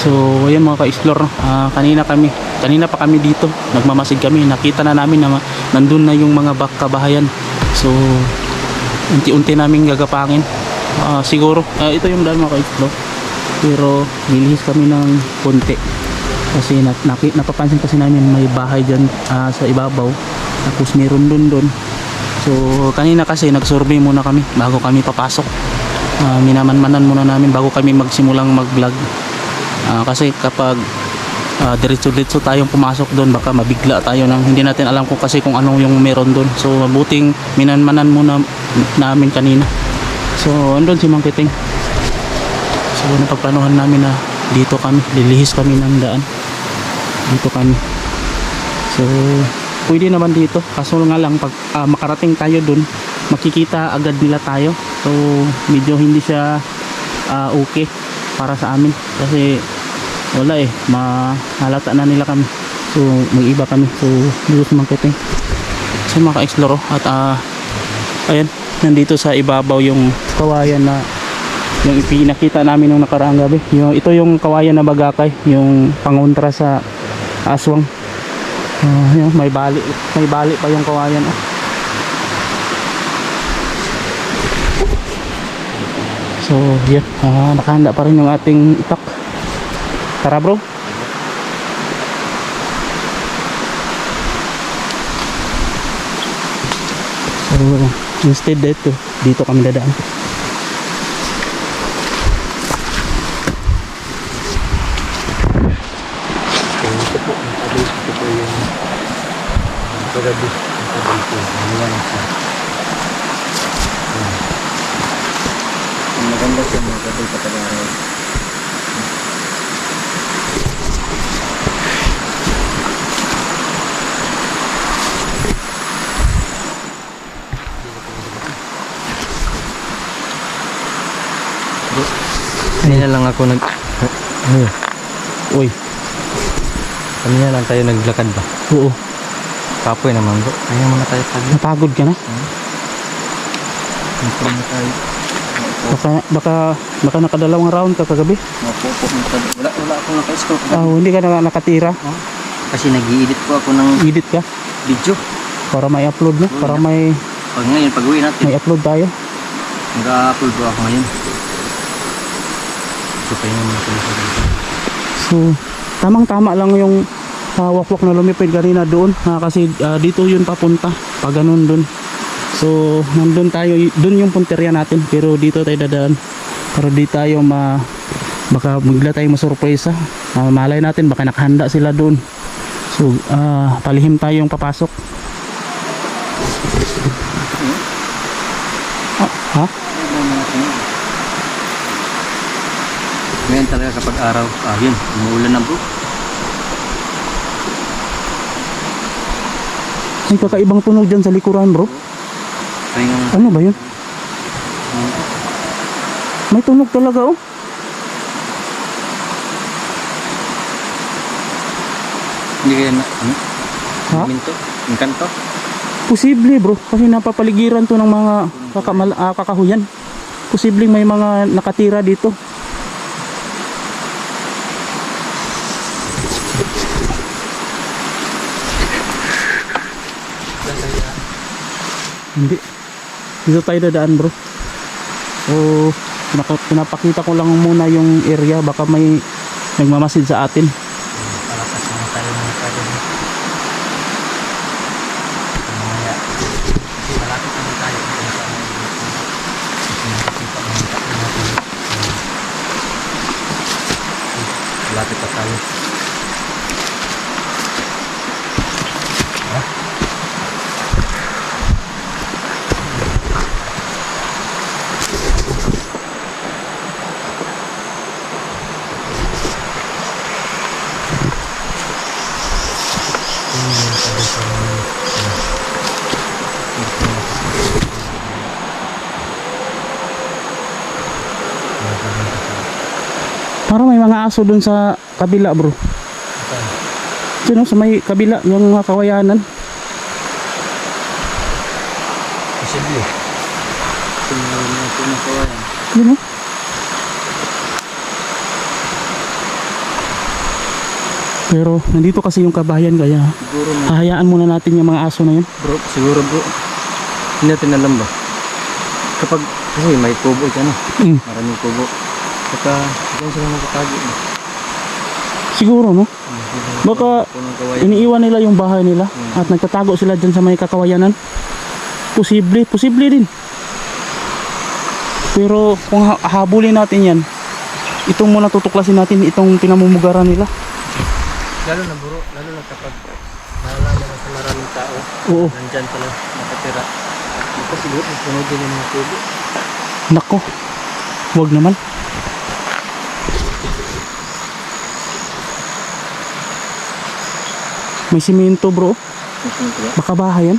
So, ayan mga ka-explore? Ah, kanina kami, kanina pa kami dito, nagmamasid kami, nakita na namin na nandun na yung mga kabahayan. So, unti-unti namin gagapangin. Ah, siguro, ah, ito yung daan mga ka-explore. Pero, nilihis kami ng konti. Kasi na, napapansin kasi namin may bahay dyan ah, sa ibabaw. Tapos meron dun dun. So, kanina kasi nag-survey muna kami bago kami papasok. Ah, minamanmanan muna namin bago kami magsimulang mag-vlog. Ah, kasi kapag ah, diretso-diretso tayong pumasok doon baka mabigla tayo nang hindi natin alam kung kasi kung anong yung meron doon. So mabuting minanmanan muna namin kanina. So andun si Mang Kiting. So napagplanuhan namin na dito kami, lilihis kami ng daan. Dito kami. So pwede naman dito. Kaso nga lang pag ah, makarating tayo doon, makikita agad nila tayo. So medyo hindi siya ah, okay para sa amin kasi wala eh. Mahalata na nila kami. So may iba kami. So dito sa marketing so mga ka-explore oh. at ah, ayan. Nandito sa ibabaw yung kawayan na yung ipinakita namin nung nakaraang gabi. Yung, ito yung kawayan na bagakay. Yung pangontra sa aswang. Ah, yun, may bali may bali pa yung kawayan oh. So, yun. Ah, nakahanda pa rin yung ating itak. Tara, bro. So, instead dito, dito kami dadaan. Ito po, ang tabi. Ito po yung pagabi. Ang tabi po. Ano yan siya. Ayan. Ang maganda siya mga gabi kapag araw. Kanina lang ako nag... Ano? Uy, Kanina lang tayo naglakad ba? oo. Kapoy naman bro. Kaya muna tayo pag Napagod ka na? Ito na tayo. Baka, baka, baka nakadalawang round ka kagabi. Mapupo na tayo. Wala, wala akong naka-scope. Ah, hindi ka na nakatira. Kasi nag-i-edit po ako ng Edit ka video. para may upload na. Para may, Pag ngayon, pag uwi natin, may upload tayo. mag-upload po ako ngayon. So, tamang-tama lang yung uh, wakwak na lumipid kanina doon. Ah, kasi ah, dito yun papunta. Pag ganun doon. So, nandun tayo. Doon yung punteriya natin. Pero dito tayo dadaan. Para di tayo ma... Baka bigla tayo masurpresa. Ah, malay natin baka nakahanda sila doon. So, ah, palihim tayong papasok. Ah, ha? Ngayon talaga kapag araw, ah yun, umuulan na bro. May kakaibang tunog dyan sa likuran bro. Ano ba yun? May tunog talaga oh. hindi kaya na, ano? Ha? Minto? Yung kanto? Posible bro, kasi napapaligiran to ng mga kakamal, ah, kakahuyan. Posible may mga nakatira dito. Hindi. Dito tayo dadaan bro. So, pinapakita ko lang muna yung area. Baka may nagmamasid sa atin. Aso dun sa kabila bro. Diyan oh, sa may kabila, yung mga kawayanan. Posible. Meron na ito na kawayan. Yun. Pero nandito kasi yung kabayan kaya Siguro na. hahayaan muna natin yung mga aso na yun. Bro, siguro bro. Hindi natin alam ba? Kapag, kasi may kubo dyan eh. Mm. Maraming kubo. Saka, dyan sila magkatago. eh. Siguro no? Hmm, Baka iniiwan nila yung bahay nila at nagtatago sila dyan sa may kakawayanan. Posible, posible din. Pero kung ha- habulin natin yan, itong muna tutuklasin natin itong pinamumugaran nila. Lalo na bro, lalo na kapag nalalaman na sa maraming tao, Oo, nandyan pala nakatira. Ito siguro, sunod din yung mga kubo. nako. Huwag naman. May simento bro, baka bahay yan.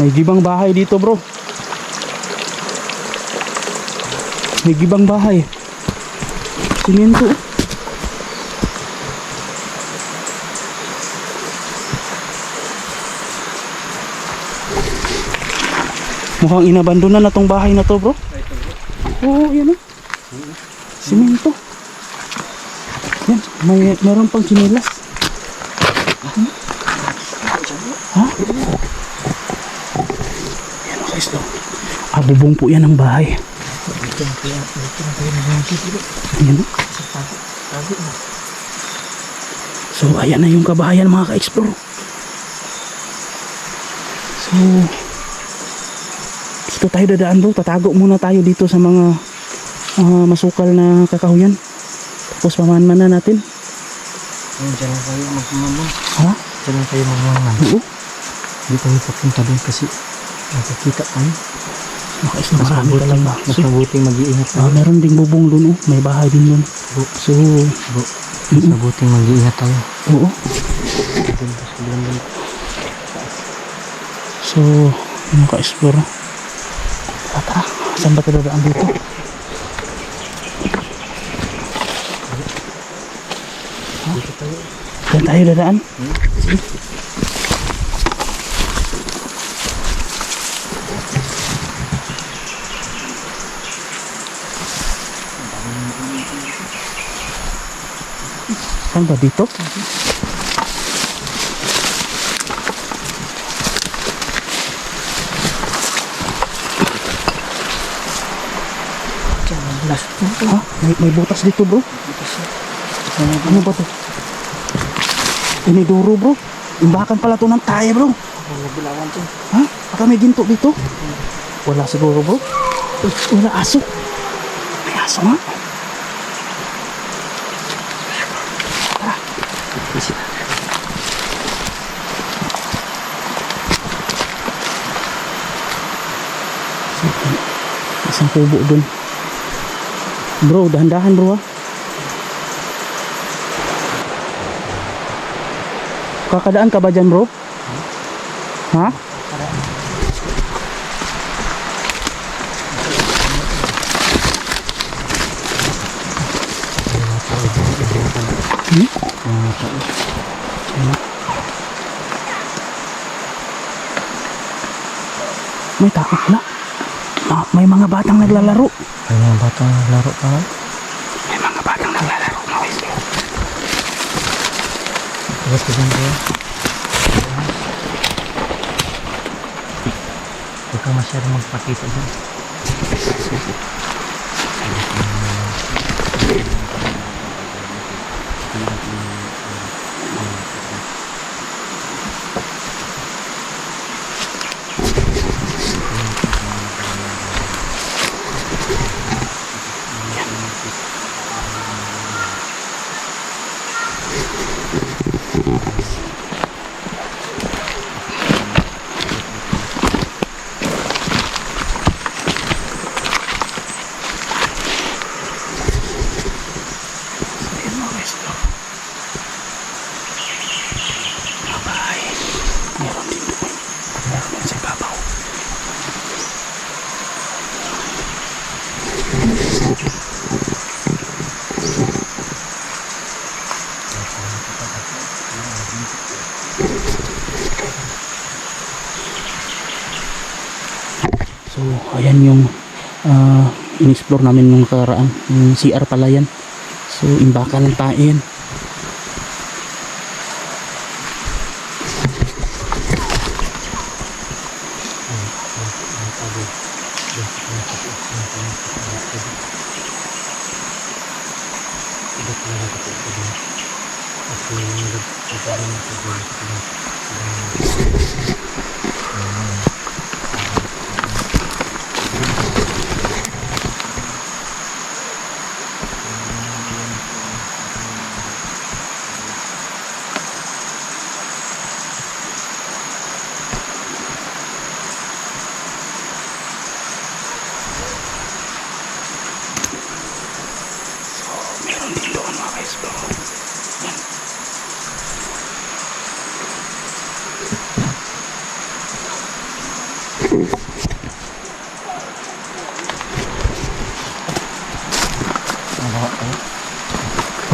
May gibang bahay dito bro. May gibang bahay. Simento. oh. Mukhang inabandonan na tong bahay na to bro. Oo, yan o. Simento. Yan, may meron pang chinilas. Ha? Yan o guys, no. Ah, bubong po yan ng bahay. Na kaya, ito na kaya nagmampi bro. Yan o. Sa tago. So, ayan na yung kabahayan mga ka-explore. So, dito tayo dadaan bro. Tatago muna tayo dito sa mga ah, masukal na kakahuyan. Tapos pamanman na natin. Dyan lang kayo magmamang. Ha? Dyan lang kayo magmamang. Oo. Hindi tayo papunta doon kasi nakikita tayo. Mga isla marami talaga. Mas mabuting mag-iingat tayo. ah, meron ding bubong dun oh. May bahay din dun. So, Bro, mas mabuting mag-iingat tayo. oo. So, yung ka-explore. Tara, tara. Saan ba tayo dadaan dito? Dito tayo. Saan tayo dadaan? Saan ba dito? Ha? May, may butas dito bro. Ano ba to? Iniduro bro. Imbakan pala to ng tayo bro. Nabilawan dyan. Ha? Baka may ginto dito? Wala siguro bro. Wala aso. May aso nga. Isang kubo dun. Bro, dahan-dahan bro ha. Kakadaan ka ba dyan bro? Ha? Hmm? May takot na. May mga batang naglalaro. Ay, mga bata naglaro pa. May mga batang naglalaro. mga kaibigan. Tapos ka dyan bro. Huwag kang masyado magpakita dyan. So, ayan yung uh, in-explore namin nung nakaraan. Yung CR pala yan. So, imbaka ng tae yan.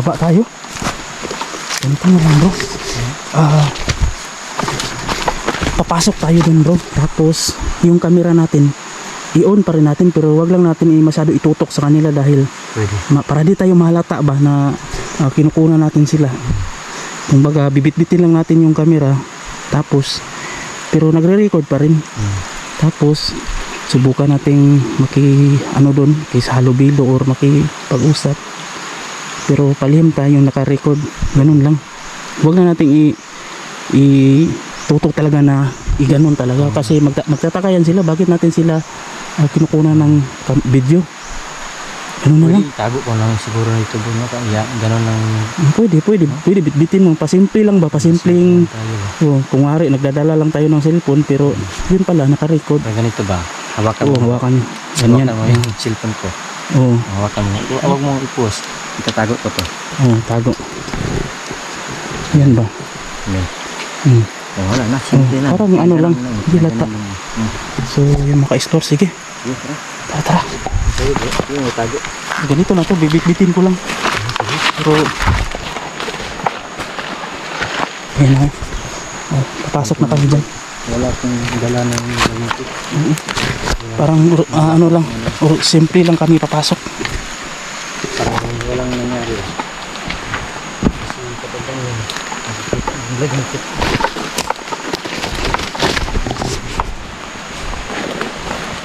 Baba tayo. Ganito na lang bro. Ah, papasok tayo dun bro. Tapos yung camera natin, i-on pa rin natin pero wag lang natin i masyado itutok sa kanila dahil Pwede. ma- para di tayo mahalata ba na uh, kinukunan natin sila kumbaga bibit-bitin lang natin yung camera tapos pero nagre-record pa rin tapos subukan nating maki ano doon kay sa halubilo or makipag-usap pero palihim tayong naka-record ganun lang huwag na nating i, i tutok talaga na i ganun talaga kasi magta- magtataka yan sila bakit natin sila uh, kinukunan ng video ganun na lang Pwede tago ko lang siguro nito bro. No? Kaya ganun lang. Mm, Pwede, pwede, pwede bitbitin mo. Pasimple lang ba? Pasimpleng, ba? oh, kung wari, nagdadala lang tayo ng cellphone, pero yun pala, nakarecord. Ganito ba? Hawakan Oo, mo. hawakan. Ganyan. Hawakan mo yung cellphone ko. Oo, Hawakan mo. Huwag mo i-post. Itatago ko to. oo, tago. Yan ba? Amen. Hmm. Oh, wala na. Simple Oh, lang. parang ano lang, hindi lata. So, yung maka-explore, sige. Tara. Tara. Ganito na to, bibitbitin ko lang. Pero, yan o. Oh, papasok na kami dyan. Wala akong dala ng ganito. Parang, ah, ano lang, or, simple lang kami papasok. Parang walang nangyari. Kasi kapag ang.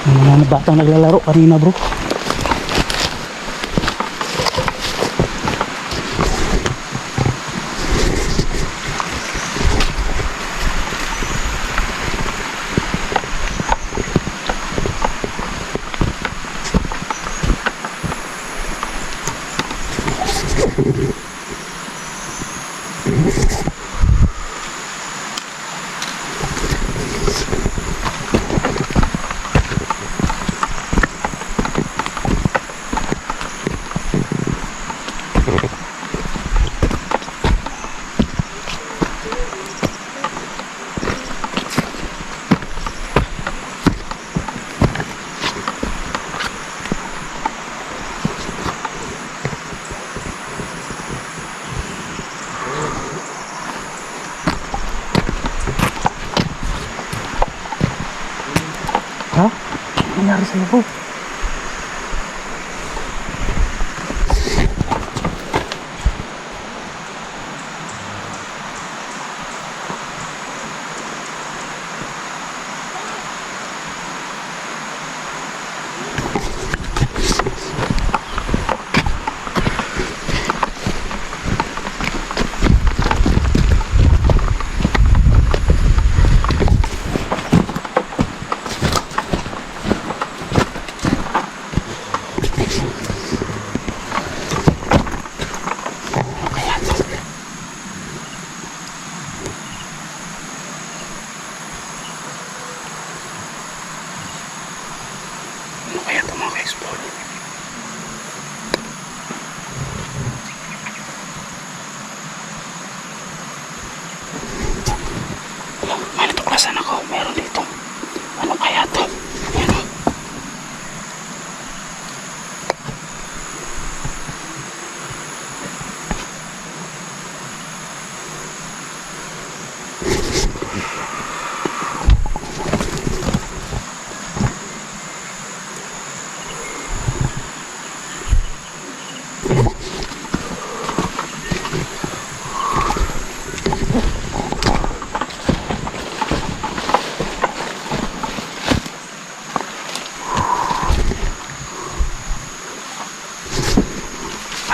Yung mga batang naglalaro kanina bro. Ha? Ano nangyari sa'yo bro?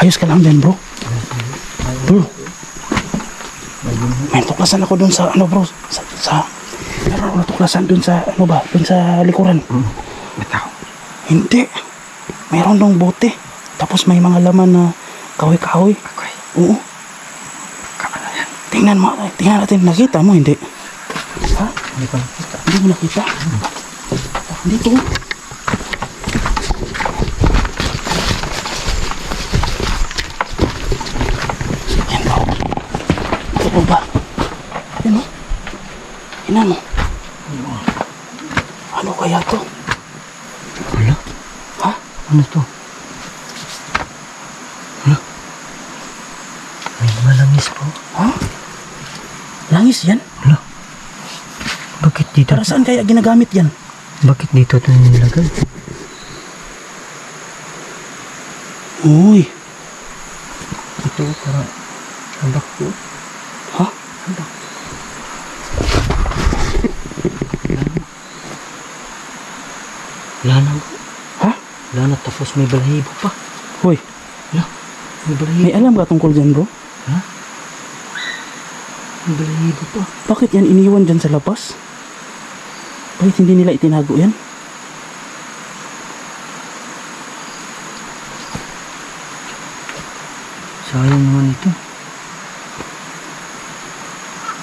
Ayos ka lang dyan, bro. Bro. May tuklasan ako dun sa, ano bro, sa, sa, meron ako natuklasan dun sa, ano ba, dun sa likuran. Bitaw. Hindi. Mayroon dong bote. Tapos may mga laman na kahoy-kahoy. Ako'y Oo. yan. Tingnan mo, tingnan natin. Nakita mo, hindi? Ha? Hindi ko nakita. Hindi mo nakita? Dito. Po ba? Yan o. Ina mo. Ano kaya to? Wala. Ha? Ano to? Ano? May malangis po. Ha? Langis yan? Wala. Bakit dito? Para saan kaya ginagamit yan? Bakit dito ito nilagay? Uy. Ito para handak po. Lana. Ha? Lana tapos may balahibo pa. Hoy, Wala. May balahibo. may alam ka tungkol dyan bro? Ha? May balahibo pa. Bakit yan iniwan dyan sa labas? Bakit hindi nila itinago yan? Sayang naman ito.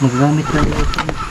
Magagamit na ito.